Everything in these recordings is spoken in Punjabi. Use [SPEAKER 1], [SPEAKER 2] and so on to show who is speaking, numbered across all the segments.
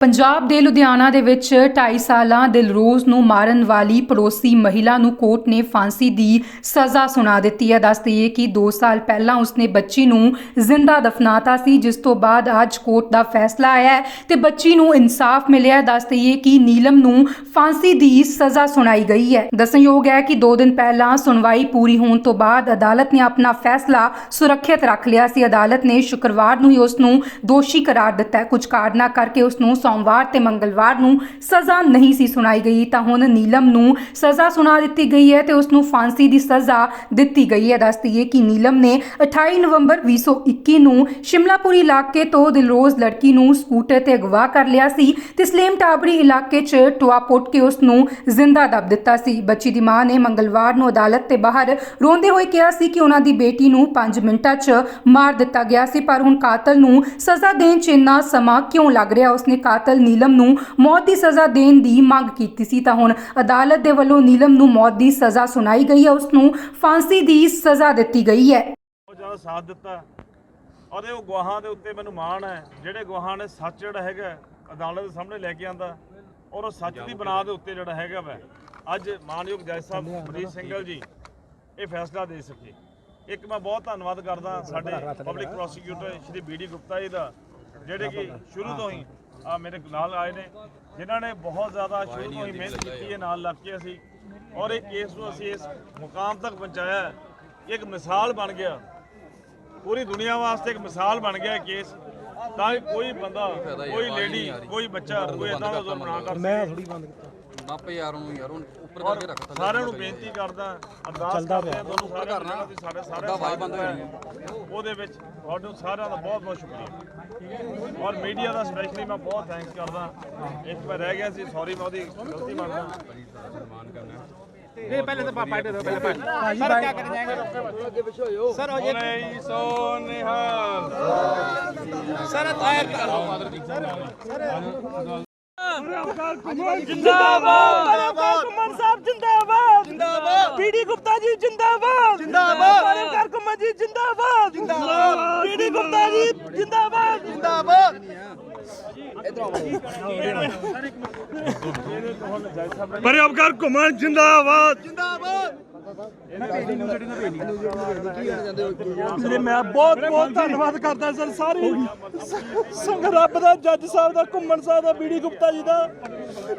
[SPEAKER 1] ਪੰਜਾਬ ਦੇ ਲੁਧਿਆਣਾ ਦੇ ਵਿੱਚ 2.5 ਸਾਲਾਂ ਦਿਲਰੋਜ਼ ਨੂੰ ਮਾਰਨ ਵਾਲੀ ਪੜੋਸੀ ਮਹਿਲਾ ਨੂੰ ਕੋਰਟ ਨੇ ਫਾਂਸੀ ਦੀ ਸਜ਼ਾ ਸੁਣਾ ਦਿੱਤੀ ਹੈ। ਦੱਸਦੀ ਹੈ ਕਿ 2 ਸਾਲ ਪਹਿਲਾਂ ਉਸਨੇ ਬੱਚੀ ਨੂੰ ਜ਼ਿੰਦਾ ਦਫਨਾਤਾ ਸੀ, ਜਿਸ ਤੋਂ ਬਾਅਦ ਅੱਜ ਕੋਰਟ ਦਾ ਫੈਸਲਾ ਆਇਆ ਹੈ ਤੇ ਬੱਚੀ ਨੂੰ ਇਨਸਾਫ ਮਿਲਿਆ ਹੈ। ਦੱਸਦੀ ਹੈ ਕਿ ਨੀਲਮ ਨੂੰ ਫਾਂਸੀ ਦੀ ਸਜ਼ਾ ਸੁਣਾਈ ਗਈ ਹੈ। ਦੱਸਣਯੋਗ ਹੈ ਕਿ 2 ਦਿਨ ਪਹਿਲਾਂ ਸੁਣਵਾਈ ਪੂਰੀ ਹੋਣ ਤੋਂ ਬਾਅਦ ਅਦਾਲਤ ਨੇ ਆਪਣਾ ਫੈਸਲਾ ਸੁਰੱਖਿਅਤ ਰੱਖ ਲਿਆ ਸੀ। ਅਦਾਲਤ ਨੇ ਸ਼ੁੱਕਰਵਾਰ ਨੂੰ ਹੀ ਉਸ ਨੂੰ ਦੋਸ਼ੀ ਕਰਾਰ ਦਿੱਤਾ ਹੈ। ਕੁਝ ਕਾਰਨਾਂ ਕਰਕੇ ਉਸ ਨੂੰ ਸੋਮਵਾਰ ਤੇ ਮੰਗਲਵਾਰ ਨੂੰ ਸਜ਼ਾ ਨਹੀਂ ਸੀ ਸੁਣਾਈ ਗਈ, ਤਾਂ ਹੁਣ ਨੀਲਮ ਨੂੰ ਸਜ਼ਾ ਸੁਣਾ ਦਿੱਤੀ ਗਈ ਹੈ ਤੇ ਉਸ ਨੂੰ ਫਾਂਸੀ ਦੀ ਸਜ਼ਾ ਦਿੱਤੀ ਗਈ ਹੈ। ਦੱਸਦੀ ਹੈ ਕਿ ਨੀਲਮ ਨੇ 28 ਨਵੰਬਰ 2021 ਨੂੰ ਸ਼ਿਮਲਾਪੁਰੀ ਇਲਾਕੇ ਤੋਂ ਦਿਲਰੋਜ਼ ਲੜਕੀ ਨੂੰ ਸਕੂਟਰ ਤੇ ਅਗਵਾ ਕਰ ਲਿਆ ਸੀ ਤੇ ਸਲੇਮ ਟਾਬਰੀ ਇਲਾਕੇ 'ਚ ਟੋਆ ਪੁੱਟ ਕੇ ਉਸ ਨੂੰ ਜ਼ਿੰਦਾ ਦੱਬ ਦਿੱਤਾ ਸੀ। ਬੱਚੀ ਦੀ ਮਾਂ ਨੇ ਮੰਗਲਵਾਰ ਨੂੰ ਅਦਾਲਤ ਤੇ ਬਾਹਰ ਰੋਂਦੇ ਹੋਏ ਕਿਹਾ ਸੀ ਕਿ ਉਹਨਾਂ ਦੀ ਬੇਟੀ ਨੂੰ 5 ਮਿੰਟਾਂ 'ਚ ਮਾਰ ਦਿੱਤਾ ਗਿਆ ਸੀ, ਪਰ ਹੁਣ ਕਾਤਲ ਨੂੰ ਸਜ਼ਾ ਦੇਣ 'ਚ ਇੰਨਾ ਸਮਾਂ ਕਿਉਂ ਲੱਗ ਰਿਹਾ? ਉਸਨੇ ਕਾਤਲ ਨੀਲਮ ਨੂੰ ਮੌਤ ਦੀ ਸਜ਼ਾ ਦੇਣ ਦੀ ਮੰਗ ਕੀਤੀ ਸੀ ਤਾਂ ਹੁਣ ਅਦਾਲਤ ਦੇ ਵੱਲੋਂ ਨੀਲਮ ਨੂੰ ਮੌਤ ਦੀ ਸਜ਼ਾ ਸੁਣਾਈ ਗਈ ਹੈ ਉਸ ਨੂੰ ਫਾਂਸੀ ਦੀ ਸਜ਼ਾ ਦਿੱਤੀ ਗਈ ਹੈ।
[SPEAKER 2] ਬਹੁਤ ਜ਼ਿਆਦਾ ਸਾਥ ਦਿੱਤਾ। ਔਰ ਉਹ ਗਵਾਹਾਂ ਦੇ ਉੱਤੇ ਮੈਨੂੰ ਮਾਣ ਹੈ ਜਿਹੜੇ ਗਵਾਹਾਂ ਨੇ ਸੱਚ ਜਿਹੜਾ ਹੈਗਾ ਹੈ, ਅਦਾਲਤ ਦੇ ਸਾਹਮਣੇ ਲੈ ਕੇ ਆਂਦਾ ਔਰ ਉਹ ਸੱਚ ਦੀ ਬਣਾ ਦੇ ਉੱਤੇ ਜਿਹੜਾ ਹੈਗਾ ਵਾ। ਅੱਜ ਮਾਨਯੋਗ ਜੱਜ ਸਾਹਿਬ ਮਨੀਸ਼ ਸਿੰਘਲ ਜੀ ਇਹ ਫੈਸਲਾ ਦੇ ਸਕੇ। ਇੱਕ ਮੈਂ ਬਹੁਤ ਧੰਨਵਾਦ ਕਰਦਾ ਸਾਡੇ public prosecutor Shri B D Gupta ji ਦਾ ਜਿਹੜੇ ਕਿ ਸ਼ੁਰੂ ਤੋਂ ਹੀ ਆ ਮੇਰੇ ਨਾਲ ਆਏ ਨੇ ਜਿਨ੍ਹਾਂ ਨੇ ਬਹੁਤ ਜ਼ਿਆਦਾ ਸ਼ੁਰੂ ਤੋਂ ਹੀ ਮਿਹਨਤ ਕੀਤੀ ਹੈ ਨਾਲ ਲੱਗ ਕੇ ਅਸੀਂ। ਔਰ ਇਹ ਕੇਸ ਨੂੰ ਅਸੀਂ ਇਸ ਮੁਕਾਮ ਤੱਕ ਪਹੁੰਚਾਇਆ ਇੱਕ ਮਿਸਾਲ ਬਣ ਗਿਆ। ਪੂਰੀ ਦੁਨੀਆ ਵਾਸਤੇ ਇੱਕ ਮਿਸਾਲ ਬਣ ਗਿਆ ਕੇਸ। ਤਾਂ ਕਿ ਕੋਈ ਬੰਦਾ ਕੋਈ ਲੇਡੀ ਕੋਈ ਬੱਚਾ ਕੋਈ ਇਦਾਂ ਦਾ ਜ਼ੁਲਮ ਨਾ ਕਰ ਮੈਂ ਥੋੜੀ ਬੰਦ
[SPEAKER 3] ਬਾਪੇ ਯਾਰ ਨੂੰ ਯਾਰ ਉੱਪਰ ਕਰਕੇ ਰੱਖ ਥੱਲੇ।
[SPEAKER 2] ਸਾਰਿਆਂ ਨੂੰ ਬੇਨਤੀ ਕਰਦਾ ਅਰਦਾਸ ਕਰਦੇ ਤੁਹਾਨੂੰ ਸਾਰਿਆਂ ਨੂੰ ਸਾਡੇ ਸਾਰੇ
[SPEAKER 3] ਬੰਦ।
[SPEAKER 2] ਉਹਦੇ ਵਿੱਚ ਤੁਹਾਨੂੰ ਸਾਰਿਆਂ ਦਾ ਬਹੁਤ ਬਹੁਤ ਸ਼ੁਕਰੀਆ। ਔਰ ਮੀਡੀਆ ਦਾ ਸਪੈਸ਼ਲੀ ਮੈਂ ਬਹੁਤ ਥੈਂਕਸ ਕਰਦਾ। ਇਸ ਪਰ ਰਹਿ ਗਿਆ ਸੀ ਸੌਰੀ ਮੈਂ ਉਹਦੀ ਗਲਤੀ ਮੰਨਦਾ।
[SPEAKER 4] ਸਨਮਾਨ ਕਰਨਾ ਨਹੀਂ ਪਹਿਲੇ ਤਾਂ ਪਾਪਾ ਦੇ ਦੋ ਪਹਿਲੇ ਪਾਪਾ। ਸਰ ਕੀ ਕਰ ਜਾਏਗੇ?
[SPEAKER 2] ਅੱਗੇ ਪਿੱਛੇ ਹੋਇਓ ਸਰ ਹੋ ਜੇ ਨਹੀਂ ਸੋ ਨਿਹਾਲ
[SPEAKER 4] ਸਰ ਤਾਇਰ ਸਰ
[SPEAKER 5] ਜਿੰਦਾਬਾਦ। ਕੁਮਾਰ ਸਾਹਿਬ ਜਿੰਦਾਬਾਦ। ਜਿੰਦਾਬਾਦ। ਪੀਡੀ ਗੁਪਤਾ ਜੀ ਜਿੰਦਾਬਾਦ। ਜਿੰਦਾਬਾਦ। ਕੁਮਾਰ ਜੀ ਜਿੰਦਾਬਾਦ। ਜਿੰਦਾਬਾਦ। ਪੀਡੀ ਗੁਪਤਾ ਜੀ ਜਿੰਦਾਬਾਦ।
[SPEAKER 2] ਪਰਿਆਪਕਾਰ ਘੁੰਮਣ ਜਿੰਦਾਬਾਦ।
[SPEAKER 5] ਜੀ, ਮੈਂ ਬਹੁਤ ਬਹੁਤ ਧੰਨਵਾਦ ਕਰਦਾ ਸਰ, ਸਾਰੀ ਸੰਗ ਰੱਬ ਦਾ, ਜੱਜ ਸਾਹਿਬ ਦਾ, ਘੁੰਮਣ ਸਾਹਿਬ ਦਾ ਬੀੜੀ ਗੁਪਤਾ ਜੀ ਦਾ।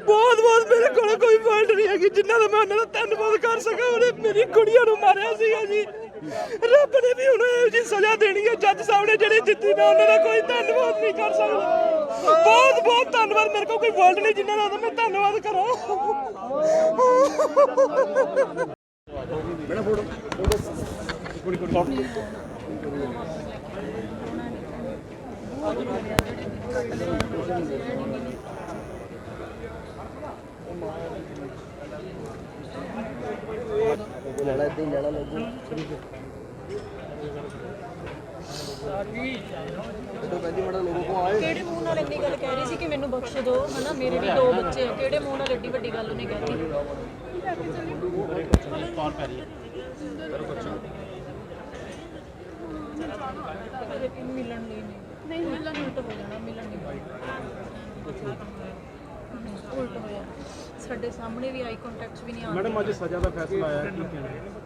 [SPEAKER 5] ਬਹੁਤ ਬਹੁਤ ਮੇਰੇ ਕੋਲ ਕੋਈ ਵਰਡ ਨਹੀਂ ਹੈਗੀ ਜਿੰਨਾ ਦਾ ਮੈਂ ਉਹਨਾਂ ਦਾ ਧੰਨਵਾਦ ਕਰ ਸਕਾਂ, ਉਹਨੇ ਮੇਰੀ ਕੁੜੀਆਂ ਨੂੰ ਮਾਰਿਆ ਸੀਗਾ ਜੀ। ਰੱਬ ਨੇ ਵੀ ਹੁਣ ਇਹੋ ਜੀ ਸਜ਼ਾ ਦੇਣੀ ਹੈ ਜੱਜ ਸਾਹਿਬ ਨੇ ਜਿਹੜੇ ਜਿੱਤੀ ਮੈਂ ਉਹਨਾਂ ਦਾ ਕੋਈ ਧੰਨਵਾਦ ਨਹੀਂ ਕਰ ਸਕਦਾ। ਬਹੁਤ ਬਹੁਤ ਧੰਨਵਾਦ ਮੇਰੇ ਕੋਲ ਕੋਈ ਵਰਡ ਨਹੀਂ ਜਿੰਨਾ ਦਾ ਮੈਂ ਧੰਨਵਾਦ ਕਰਾਂ। ਤੇ ਲੈਣਾ ਲੱਗੂ ਜਦੋਂ ਕਹਿੰਦੀ ਮੜਾ ਕੋ ਆਏ।
[SPEAKER 6] ਕਿਹੜੇ ਮੂੰਹ ਨਾਲ ਇੰਨੀ ਗੱਲ ਕਹਿ ਰਹੀ ਸੀ ਕਿ ਮੈਨੂੰ ਬਖਸ਼ ਦਿਓ? ਹਨਾ ਮੇਰੇ ਵੀ ਦੋ ਬੱਚੇ ਆ। ਕਿਹੜੇ ਮੂੰਹ ਨਾਲ ਐਡੀ ਵੱਡੀ ਗੱਲ ਉਹਨੇ ਕਹਿਤੀ? ਸਾਡੇ ਸਾਹਮਣੇ ਵੀ ਆਈ ਕੰਟੈਕਟ ਵੀ ਨਹੀਂ ਆ
[SPEAKER 4] ਮੈਡਮ ਅੱਜ ਸਜ਼ਾ ਦਾ ਫੈਸਲਾ ਆਇਆ ਹੈ, ਕੀ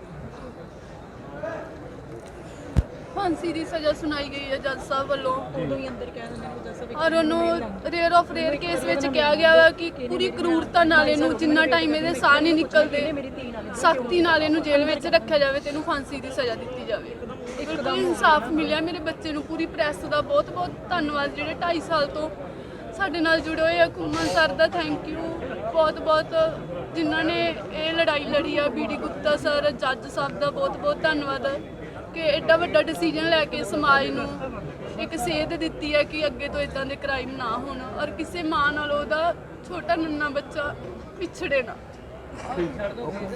[SPEAKER 7] ਫਾਂਸੀ ਦੀ ਸਜ਼ਾ ਸੁਣਾਈ ਗਈ ਹੈ ਜੱਜ ਸਾਹਿਬ ਵੱਲੋਂ।
[SPEAKER 6] ਉਦੋਂ ਹੀ ਅੰਦਰ ਕਹਿ ਦਿੰਦੇ ਨੇ ਜੱਜ ਸਾਹਿਬ
[SPEAKER 7] ਔਰ ਉਹਨੂੰ ਰੇਅਰ ਆਫ ਰੇਅਰ ਕੇਸ ਵਿੱਚ ਕਿਹਾ ਗਿਆ ਵਾ ਕਿ ਪੂਰੀ ਕਰੂਰਤਾ ਨਾਲ ਇਹਨੂੰ ਜਿੰਨਾ ਟਾਈਮ ਇਹਦੇ ਸਾਹ ਨਹੀਂ ਨਿਕਲਦੇ ਸਖਤੀ ਨਾਲ ਇਹਨੂੰ ਜੇਲ੍ਹ ਵਿੱਚ ਰੱਖਿਆ ਜਾਵੇ ਤੇ ਇਹਨੂੰ ਫਾਂਸੀ ਦੀ ਸਜ਼ਾ ਦਿੱਤੀ ਜਾਵੇ। ਇੱਕ ਇਨਸਾਫ ਮਿਲਿਆ ਮੇਰੇ ਬੱਚੇ ਨੂੰ ਪੂਰੀ ਪ੍ਰੈਸ ਦਾ ਬਹੁਤ ਬਹੁਤ ਧੰਨਵਾਦ। ਜਿਹੜੇ 2.5 ਸਾਲ ਤੋਂ ਸਾਡੇ ਨਾਲ ਜੁੜੇ ਹੋਏ ਆ ਕੁਮਨ ਸਰ ਦਾ ਥੈਂਕ ਯੂ ਬਹੁਤ ਬਹੁਤ ਜਿਨ੍ਹਾਂ ਨੇ ਇਹ ਲੜਾਈ ਲੜੀ ਆ ਬੀਡੀ ਗੁਪਤਾ ਸਰ ਜੱਜ ਸਾਹਿਬ ਦਾ ਬਹੁਤ ਬਹੁਤ ਧੰਨਵਾਦ। ਕਿ ਐਡਾ ਵੱਡਾ ਡਿਸੀਜਨ ਲੈ ਕੇ ਸਮਾਜ ਨੂੰ ਇੱਕ ਸੇਧ ਦਿੱਤੀ ਹੈ ਕਿ ਅੱਗੇ ਤੋਂ ਇਦਾਂ ਦੇ ਕ੍ਰਾਈਮ ਨਾ ਹੋਣ ਔਰ ਕਿਸੇ ਮਾਂ ਨਾਲ ਉਹਦਾ ਛੋਟਾ ਨੰਨਾ ਬੱਚਾ ਵਿਛੜੇ ਨਾ।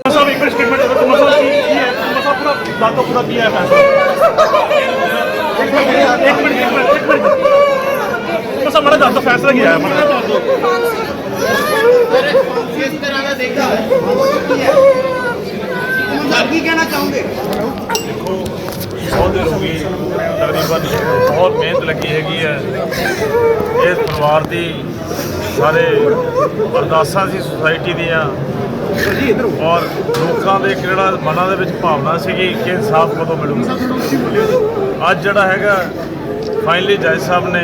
[SPEAKER 2] ਸਾਹਿਬ ਇੱਕ ਸਟੇਟਮੈਂਟ ਦੇ ਤੁਮ ਸਾਹਿਬ ਕੀ ਕੀ ਹੈ? ਤੁਮ ਸਾਹਿਬ ਪੂਰਾ ਦਾਤੋ ਪੂਰਾ ਕੀ ਹੈ ਫੈਸਲਾ ਇੱਕ ਮਿੰਟ ਇੱਕ ਮਿੰਟ ਇੱਕ ਮਿੰਟ ਇੱਕ ਮਿੰਟ। ਤੁਮ ਸਾਹਿਬ ਮੜਾ ਦਾਤੋ ਫੈਸਲਾ ਕੀ ਹੈ? ਮੜਾ
[SPEAKER 8] ਕਿਸ ਤਰ੍ਹਾਂ ਦਾ ਦੇਖਦਾ ਹੈ? ਕੀ ਕਹਿਣਾ ਚਾਹੋਗੇ?
[SPEAKER 2] ਬਹੁਤ ਦੇਰ ਹੋ ਗਈ ਤਕਰੀਬਨ ਬਹੁਤ ਮਿਹਨਤ ਲੱਗੀ ਹੈਗੀ ਹੈ। ਇਸ ਪਰਿਵਾਰ ਦੀ ਸਾਰੇ ਅਰਦਾਸਾਂ ਸੀ ਸੁਸਾਇਟੀ ਦੀਆਂ। ਔਰ ਲੋਕਾਂ ਦੇ ਕਿਹੜਾ ਮਨਾਂ ਦੇ ਵਿੱਚ ਭਾਵਨਾ ਸੀਗੀ ਕਿ ਇਨਸਾਫ ਕਦੋਂ ਮਿਲੂਗਾ। ਅੱਜ ਜਿਹੜਾ ਹੈਗਾ ਫਾਈਨਲੀ ਜੱਜ ਸਾਹਿਬ ਨੇ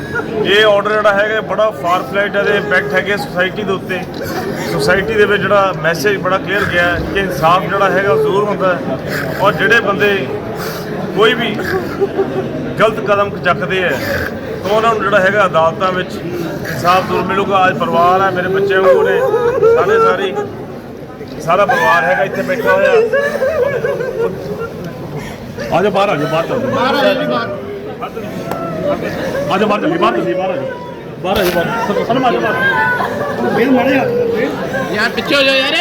[SPEAKER 2] ਇਹ ਆਰਡਰ ਜਿਹੜਾ ਹੈਗਾ ਬੜਾ ਫਾਰ ਫਲਾਈਟ ਦੇ ਇੰਪੈਕਟ ਹੈਗੇ ਸੋਸਾਇਟੀ ਦੇ ਉੱਤੇ। ਸੋਸਾਇਟੀ ਦੇ ਵਿੱਚ ਜਿਹੜਾ ਮੈਸੇਜ ਬੜਾ ਕਲੀਅਰ ਗਿਆ ਕਿ ਇਨਸਾਫ ਜਿਹੜਾ ਹੈਗਾ ਉਹ ਜ਼ਰੂਰ ਹੁੰਦਾ ਔਰ ਜਿਹੜੇ ਬੰਦੇ ਕੋਈ ਵੀ ਗਲਤ ਕਦਮ ਚੱਕਦੇ ਹੈ, ਤਾਂ ਉਹਨਾਂ ਨੂੰ ਜਿਹੜਾ ਹੈਗਾ ਅਦਾਲਤਾਂ ਵਿੱਚ ਇਨਸਾਫ ਜ਼ਰੂਰ ਮਿਲੂਗਾ। ਅੱਜ ਪਰਿਵਾਰ ਹੈ, ਮੇਰੇ ਬੱਚੇ ਵਾਂਗੂ ਨੇ, ਸਾਰੇ ਸਾਰੀ, ਸਾਰਾ ਪਰਿਵਾਰ ਹੈਗਾ ਇੱਥੇ ਬੈਠਾ ਹੋਇਆ।
[SPEAKER 8] ਆ ਜਾ ਬਾਹਰ ਆ ਜਾ ਬਾਹਰ ਚੱਲ ਬਾਹਰ ਆ ਬਾਹਰ। ਆ ਜਾ ਬਾਹਰ ਚੱਲੀ ਬਾਹਰ ਚੱਲੀ ਬਾਹਰ ਆ ਜਾ ਬਾਹਰ ਆ ਜਾ ਬਾਹਰ ਸਲਮ ਆ ਜਾ ਬਾਹਰ ਫੇਰ ਮਾਰੇ
[SPEAKER 4] ਯਾਰ ਪਿੱਛੇ ਹੋ ਜਾ ਯਾਰ।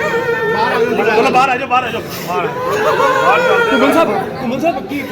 [SPEAKER 8] ਚਲੋ ਬਾਹਰ ਆ ਜਾ ਬਾਹਰ ਆ ਜਾ ਬਾਹਰ
[SPEAKER 2] ਬਾਹਰ ਚੱਲਦੇ ਆ।
[SPEAKER 8] ਸਾਹਿਬ ਸਾਹਿਬ ਕੀ